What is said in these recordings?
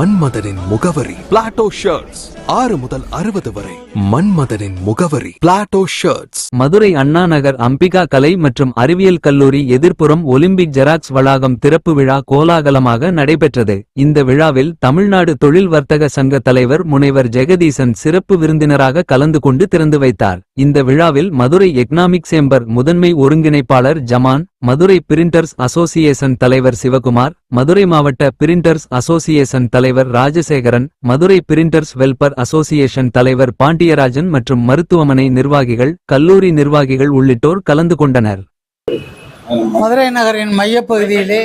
மன்மதனின் முகவரி Plato shirts ஆறு முதல் அறுபது வரை மன்மதனின் முகவரி பிளாட்டோ ஷர்ட்ஸ் மதுரை அண்ணா நகர் அம்பிகா கலை மற்றும் அறிவியல் கல்லூரி எதிர்ப்புறம் ஒலிம்பிக் ஜெராக்ஸ் வளாகம் திறப்பு விழா கோலாகலமாக நடைபெற்றது. இந்த விழாவில் தமிழ்நாடு தொழில் வர்த்தக சங்க தலைவர் முனைவர் ஜெகதீசன் சிறப்பு விருந்தினராக கலந்து கொண்டு திறந்து வைத்தார். இந்த விழாவில் மதுரை எக்னாமிக் சேம்பர் முதன்மை ஒருங்கிணைப்பாளர் ஜமான் மதுரை பிரிண்டர்ஸ் அசோசியேஷன் தலைவர் சிவகுமார் மதுரை மாவட்ட பிரிண்டர்ஸ் அசோசியேஷன் தலைவர் Rajasekaran Madurai printers welfare association தலைவர் பாண்டியராஜன் மற்றும் மருத்துவமனை நிர்வாகிகள் கல்லூரி நிர்வாகிகள் உள்ளிட்டோர் கலந்து கொண்டனர். மதுரை நகரின் மையப்பகுதியிலே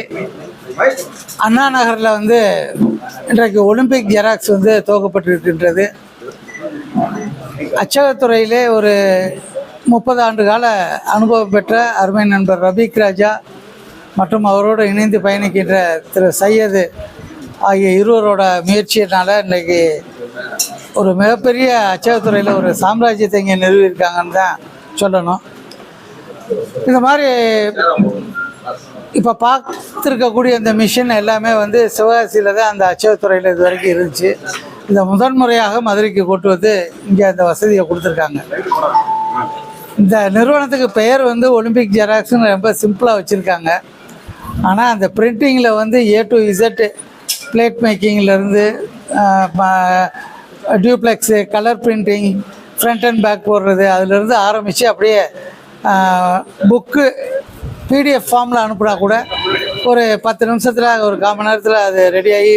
அண்ணா நகரில் வந்து இன்றைக்கு ஒலிம்பிக் ஜெராக்ஸ் வந்து துவக்கப்பட்டிருக்கின்றது. அச்சகத்துறையிலே ஒரு முப்பது ஆண்டு கால அனுபவம் பெற்ற அருமை நண்பர் ரபீக் ராஜா மற்றும் அவரோடு இணைந்து பயணிக்கின்ற திரு சையது ஆகிய இருவரோட முயற்சியினால் இன்றைக்கி ஒரு மிகப்பெரிய அச்சகத்துறையில் ஒரு சாம்ராஜ்யத்தை இங்கே நிறுவியிருக்காங்கன்னு தான் சொல்லணும். இந்த மாதிரி இப்போ பார்த்துருக்கக்கூடிய இந்த மிஷின் எல்லாமே வந்து சிவகாசியில் தான் அந்த அச்சகத்துறையில் இது வரைக்கும் இருந்துச்சு. இதை முதன்முறையாக மதுரைக்கு கொண்டு வந்து இங்கே அந்த வசதியை கொடுத்துருக்காங்க. இந்த நிறுவனத்துக்கு பெயர் வந்து ஒலிம்பிக் ஜெராக்ஸ்னு ரொம்ப சிம்பிளாக வச்சுருக்காங்க. ஆனால் அந்த பிரிண்டிங்கில் வந்து A to Z plate மேக்கிங்லேருந்து duplex colour printing front and back போடுறது அதுலேருந்து ஆரம்பித்து அப்படியே புக்கு பிடிஎஃப் ஃபார்மில் அனுப்புனா கூட ஒரு பத்து நிமிஷத்தில் ஒரு கால் மணி நேரத்தில் அது ரெடி ஆகி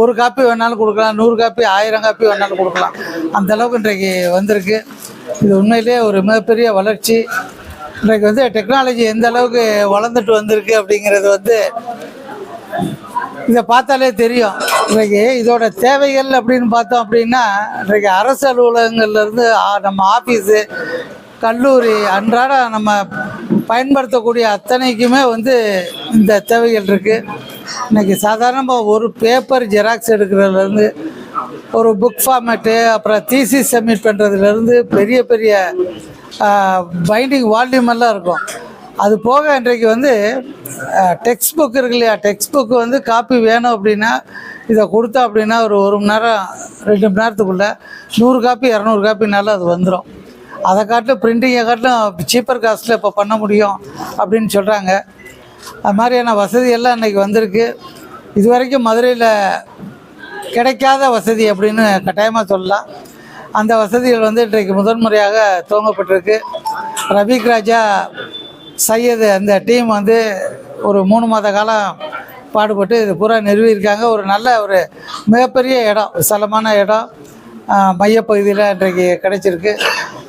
ஒரு காப்பி வேணாலும் கொடுக்கலாம் நூறு காப்பி ஆயிரம் காப்பி வேணாலும் கொடுக்கலாம். அந்தளவுக்கு இன்றைக்கு வந்திருக்கு. இது உண்மையிலே ஒரு மிகப்பெரிய வளர்ச்சி. இன்றைக்கு வந்து டெக்னாலஜி எந்த அளவுக்கு வளர்ந்துட்டு வந்திருக்கு அப்படிங்கிறது வந்து இதை பார்த்தாலே தெரியும். இன்றைக்கி இதோட தேவைகள் அப்படின்னு பார்த்தோம் அப்படின்னா இன்றைக்கு அரசு அலுவலகங்கள்லேருந்து நம்ம ஆஃபீஸு கல்லூரி அன்றாட நம்ம பயன்படுத்தக்கூடிய அத்தனைக்குமே வந்து இந்த தேவைகள் இருக்குது இன்றைக்கி சாதாரணமாக ஒரு பேப்பர் ஜெராக்ஸ் எடுக்கிறதுலேருந்து ஒரு புக் ஃபார்மேட்டு அப்புறம் தீசி சப்மிட் பண்ணுறதுலேருந்து பெரிய பெரிய பைண்டிங் வால்யூம் எல்லாம் இருக்கும். அது போக இன்றைக்கு வந்து டெக்ஸ்ட் புக் இருக்கு இல்லையா? டெக்ஸ்ட் புக் வந்து காப்பி வேணும் அப்படின்னா இதை கொடுத்தா அப்படின்னா ஒரு ஒரு மணி நேரம் ரெண்டு மணி நேரத்துக்குள்ளே நூறு காப்பி இரநூறு காப்பினாலும் அது வந்துடும் அதை காட்டிலும் பிரிண்டிங்கை காட்டிலும் சீப்பர் காஸ்ட்டில் இப்போ பண்ண முடியும் அப்படின்னு சொல்கிறாங்க அது மாதிரியான வசதி எல்லாம் இன்றைக்கி வந்திருக்கு. இது வரைக்கும் மதுரையில் கிடைக்காத வசதி அப்படின்னு கட்டாயமாக சொல்லலாம். அந்த வசதிகள் வந்து இன்றைக்கு முதன்முறையாக துவங்கப்பட்டிருக்கு. ரபீக் ராஜா சையது அந்த டீம் வந்து ஒரு மூணு மாத காலம் பாடுபட்டு இது பூரா நிறுவியிருக்காங்க. ஒரு நல்ல ஒரு மிகப்பெரிய இடம் விசாலமான இடம் மையப்பகுதியில் இன்றைக்கு கிடைச்சிருக்கு.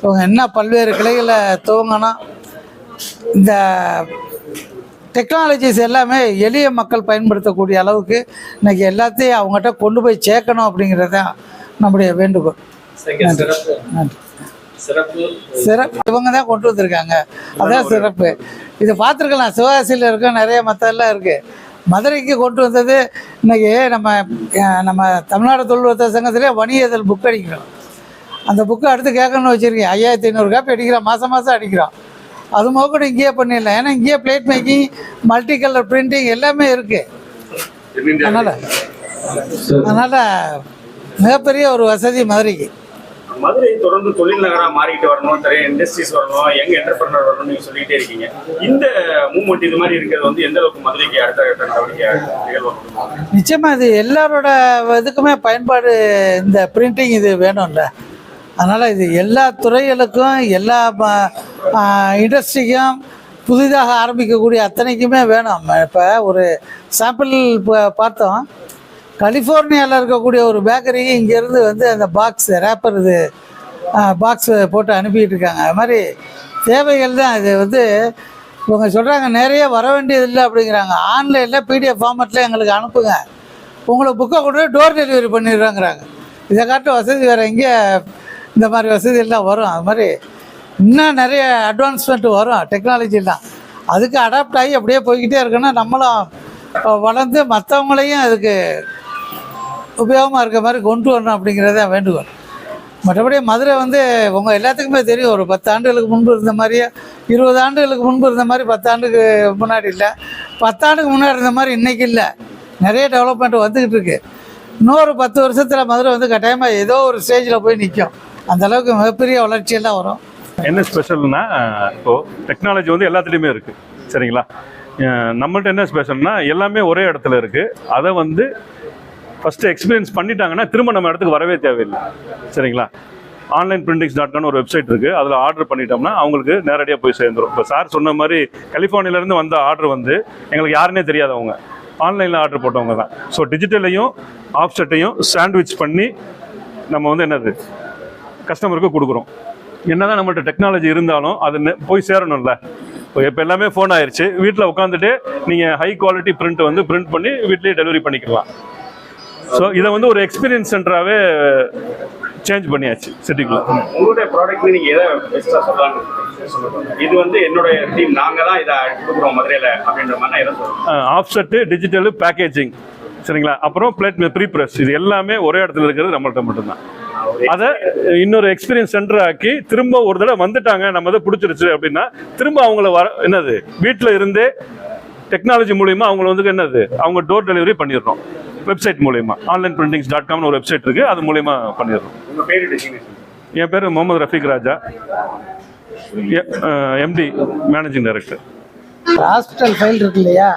இவங்க என்ன பல்வேறு கிளைகளை துவங்கணும் இந்த டெக்னாலஜிஸ் எல்லாமே எளிய மக்கள் பயன்படுத்தக்கூடிய அளவுக்கு இன்றைக்கி எல்லாத்தையும் அவங்ககிட்ட கொண்டு போய் சேர்க்கணும் அப்படிங்கிறது தான் நம்முடைய வேண்டுகோள். நன்றி. சிறப்பு. இவங்க தான் கொண்டு வந்திருக்காங்க. அதான் சிறப்பு. இதை பார்த்துருக்கலாம். சிவகாசியில் இருக்க நிறைய மற்றெல்லாம் இருக்குது மதுரைக்கு கொண்டு வந்தது இன்னைக்கு நம்ம நம்ம தமிழ்நாடு தொழில் வர்த்தக சங்கத்திலே வணிகதல் புக் அடிக்கிறோம். அந்த புக்கை அடுத்து கேட்கணும்னு வச்சுருக்கேன் ஐயாயிரத்தி ஐநூறு காப்பி அடிக்கிறோம். மாதம் மாதம் அடிக்கிறோம். அது கூட இங்கேயே பண்ணிடலாம். ஏன்னா இங்கேயே plate making multi colour printing எல்லாமே இருக்குது அதனால் அதனால் மிகப்பெரிய ஒரு வசதி மதுரைக்கு. மதுரை தொடர்ந்து தொழில் நகரா மாறிட்டு வரணும் நிறைய இண்டஸ்ட்ரீஸ் வரணும் யங் என்டர்பிரினர் வரணும் நீங்க சொல்லிட்டே இருக்கீங்க. இந்த மூமெண்ட் இது மாதிரி இருக்கிறது வந்து எந்த அளவுக்கு மதுரைக்கு அடுத்த கட்ட நடவடிக்கையாக நிகழ்வு நிச்சயமாக இது எல்லாரோட இதுக்குமே பயன்பாடு இந்த பிரிண்டிங் இது வேணும்ல. அதனால் இது எல்லா துறைகளுக்கும் எல்லா இண்டஸ்ட்ரிக்கும் புதிதாக ஆரம்பிக்கக்கூடிய அத்தனைக்குமே வேணும். இப்போ ஒரு சாம்பிள் இப்போ பார்த்தோம். கலிஃபோர்னியாவில் இருக்கக்கூடிய ஒரு பேக்கரி இங்கேருந்து வந்து அந்த பாக்ஸ் ரேப்பர் இது பாக்ஸ் போட்டு அனுப்பிட்டு இருக்காங்க. அது மாதிரி தேவைகள் தான். இது வந்து இவங்க சொல்கிறாங்க நிறைய வர வேண்டியது இல்லை அப்படிங்கிறாங்க. ஆன்லைனில் பிடிஎஃப் ஃபார்மெட்டில் எங்களுக்கு அனுப்புங்க. உங்களை புக்கை கொண்டு டோர் டெலிவரி பண்ணிடுறாங்கிறாங்க. இதை காட்டு வசதி வேறு எங்கே இந்த மாதிரி வசதி எல்லாம் வரும். அது மாதிரி இன்னும் நிறைய அட்வான்ஸ்மெண்ட் வரும். டெக்னாலஜிலாம் அதுக்கு அடாப்ட் ஆகி அப்படியே போய்கிட்டே இருக்கணும். நம்மளும் வளர்ந்து மற்றவங்களையும் அதுக்கு உபயோகமாக இருக்க மாதிரி கொண்டு வரணும் அப்படிங்கிறத வேண்டுகோள். மற்றபடி மதுரை வந்து உங்கள் எல்லாத்துக்குமே தெரியும் ஒரு பத்து ஆண்டுகளுக்கு முன்பு இருந்த மாதிரியே இருபது ஆண்டுகளுக்கு முன்பு இருந்த மாதிரி பத்தாண்டுக்கு முன்னாடி இல்லை. பத்தாண்டுக்கு முன்னாடி இருந்த மாதிரி இன்றைக்கி இல்லை. நிறைய டெவலப்மெண்ட் வந்துக்கிட்டு இருக்குது இன்னொரு பத்து வருஷத்தில் மதுரை வந்து கட்டாயமாக ஏதோ ஒரு ஸ்டேஜில் போய் நிற்கும் அந்த அளவுக்கு மிகப்பெரிய வளர்ச்சியெல்லாம் வரும். என்ன ஸ்பெஷல்னா இப்போது டெக்னாலஜி வந்து எல்லாத்துலேயுமே இருக்குது சரிங்களா? நம்மள்ட்ட என்ன ஸ்பெஷல்னா எல்லாமே ஒரே இடத்துல இருக்குது அதை வந்து ஃபஸ்ட்டு எக்ஸ்பீரியன்ஸ் பண்ணிட்டாங்கன்னா திரும்ப நம்ம இடத்துக்கு வரவே தேவையில்லை. சரிங்களா? ஆன்லைன் பிரிண்டிங்ஸ் டாட் கான் ஒரு வெப்சைட் இருக்குது அதில் ஆர்டர் பண்ணிட்டோம்னா அவங்களுக்கு நேரடியாக போய் சேர்ந்துரும். இப்போ சார் சொன்ன மாதிரி கலிஃபோர்னியிலேருந்து வந்த ஆர்டர் வந்து எங்களுக்கு யாருன்னே தெரியாதவங்க. ஆன்லைனில் ஆர்டர் போட்டவங்க தான். ஸோ டிஜிட்டலையும் ஆப்செட்டையும் சாண்ட்விச் பண்ணி நம்ம வந்து என்னது? கஸ்டமருக்கு கொடுக்குறோம். என்னதான் நம்மள்ட்ட டெக்னாலஜி இருந்தாலும் அது போய் சேரணும்ல. இப்போ இப்போ எல்லாமே ஃபோன் ஆயிடுச்சு வீட்டில் உட்காந்துட்டு நீங்கள் ஹை குவாலிட்டி பிரிண்ட் வந்து பிரிண்ட் பண்ணி வீட்லேயே டெலிவரி பண்ணிக்கலாம். ஸோ இதை வந்து ஒரு எக்ஸ்பீரியன்ஸ் சென்டராகவே சேஞ்ச் பண்ணியாச்சு சிட்டிக்குள்ள உங்களுடைய ப்ராடக்ட் நீங்க எதை பெஸ்டா சொல்லலாம்னு இது வந்து என்னுடைய டீம் நாங்க தான் இதை கொடுக்குறோம் மதுரையில அப்படின்ற மாதிரி எதை சொல்லுங்க ஆஃப்செட்டு டிஜிட்டலு பேக்கேஜிங் சரிங்களா? அப்புறம் பிளேட் ப்ரீ ப்ரெஸ் இது எல்லாமே ஒரே இடத்துல இருக்கிறது நம்மள்ட்ட மட்டும்தான். அதை இன்னொரு எக்ஸ்பீரியன்ஸ் சென்டர் ஆக்கி திரும்ப ஒரு தடவை வந்துட்டாங்க நம்ம அதை பிடிச்சிருச்சு அப்படின்னா திரும்ப அவங்கள வர என்னது வீட்டில் இருந்தே டெக்னாலஜி மூலியமா அவங்கள வந்து என்னது அவங்க டோர் டெலிவரி பண்ணிடுறோம். வெப்சைட் மூலியமா. ஆன்லைன் பிரிண்டிங்ஸ் டாட் காம்னு ஒரு வெப்சைட் இருக்கு. அது மூலியமா பண்ணிடுறோம். உங்க பேரு டெசிக்னேஷன் என் பேர் Mohammed Rafeeq Raja. MD managing director hospital file இருக்கு இல்லையா?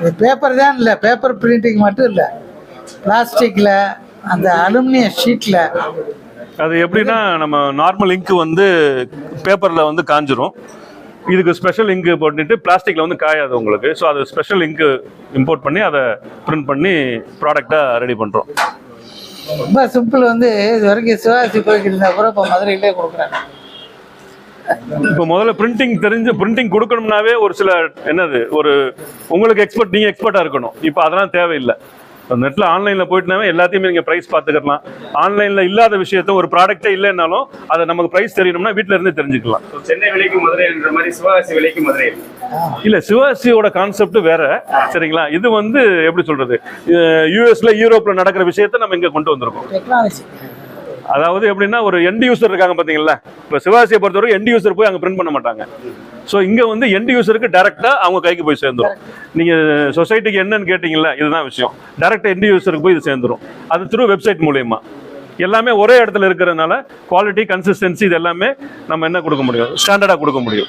இது பேப்பர் தான் இல்லை. பேப்பர் பிரிண்டிங் மட்டும் இல்லை. பிளாஸ்டிக்கில் அந்த அலுமினிய ஷீட்டில் அது எப்படின்னா நம்ம நார்மல் இங்கு வந்து பேப்பரில் வந்து காஞ்சிரும். இதுக்கு ஸ்பெஷல் இங்கு போட்டுட்டு பிளாஸ்டிக்கில் வந்து காயாது உங்களுக்கு. ஸோ அது ஸ்பெஷல் இங்கு இம்போர்ட் பண்ணி அதை பிரிண்ட் பண்ணி ப்ராடக்டாக ரெடி பண்ணுறோம் ரொம்ப சிம்பிள் வந்து இது வரைக்கும் சிவாஜி போய்கிட்டு கூட இப்போ மதுரையிலே கொடுக்குறாங்க. இப்போ முதல்ல பிரிண்டிங் தெரிஞ்சு பிரிண்டிங் கொடுக்கணும்னாவே ஒரு சில என்னது ஒரு உங்களுக்கு எக்ஸ்பர்ட் நீங்கள் எக்ஸ்பர்ட்டாக இருக்கணும். இப்போ அதெல்லாம் தேவையில்லை. நெட்டில் ஆன்லைனில் போயிட்டுனாவே எல்லாத்தையுமே நீங்கள் ப்ரைஸ் பார்த்துக்கலாம். ஆன்லைனில் இல்லாத விஷயத்த ஒரு ப்ராடக்ட்டே இல்லைன்னாலும் அதை நமக்கு ப்ரைஸ் தெரியணும்னா வீட்டில் இருந்தே தெரிஞ்சுக்கலாம். சென்னை விலைக்கு மதுரைன்ற மாதிரி சிவகாசி விலைக்கு மதுரை. இல்ல சிவாசியோட கான்செப்ட் வேற. சரிங்களா? இது வந்து எப்படி சொல்றது? யூஎஸ்ல யூரோப்ல நடக்கிற விஷயத்த நம்ம இங்க கொண்டு வந்திருக்கோம். டெக்னாலஜி அதாவது எப்படின்னா ஒரு எண்ட் யூசர் இருக்காங்க பாத்தீங்களா இப்ப சிவாசியை பொறுத்தவரைக்கும் எண்ட் யூசர் போய் அங்க பிரிண்ட் பண்ண மாட்டாங்க ஸோ இங்க வந்து எண்ட் யூசருக்கு டைரக்டா அவங்க கைக்கு போய் சேர்ந்துரும் நீங்க சொசைட்டிக்கு என்னன்னு கேட்டீங்கல்ல இதுதான் விஷயம் டைரக்டா எண்ட் யூசருக்கு போய் இது சேர்ந்துரும் அது த்ரூ வெப்சைட் மூலியமா எல்லாமே ஒரே இடத்துல இருக்கிறதுனால குவாலிட்டி கன்சிஸ்டன்சி இது எல்லாமே நம்ம என்ன கொடுக்க முடியும் ஸ்டாண்டர்டா கொடுக்க முடியும்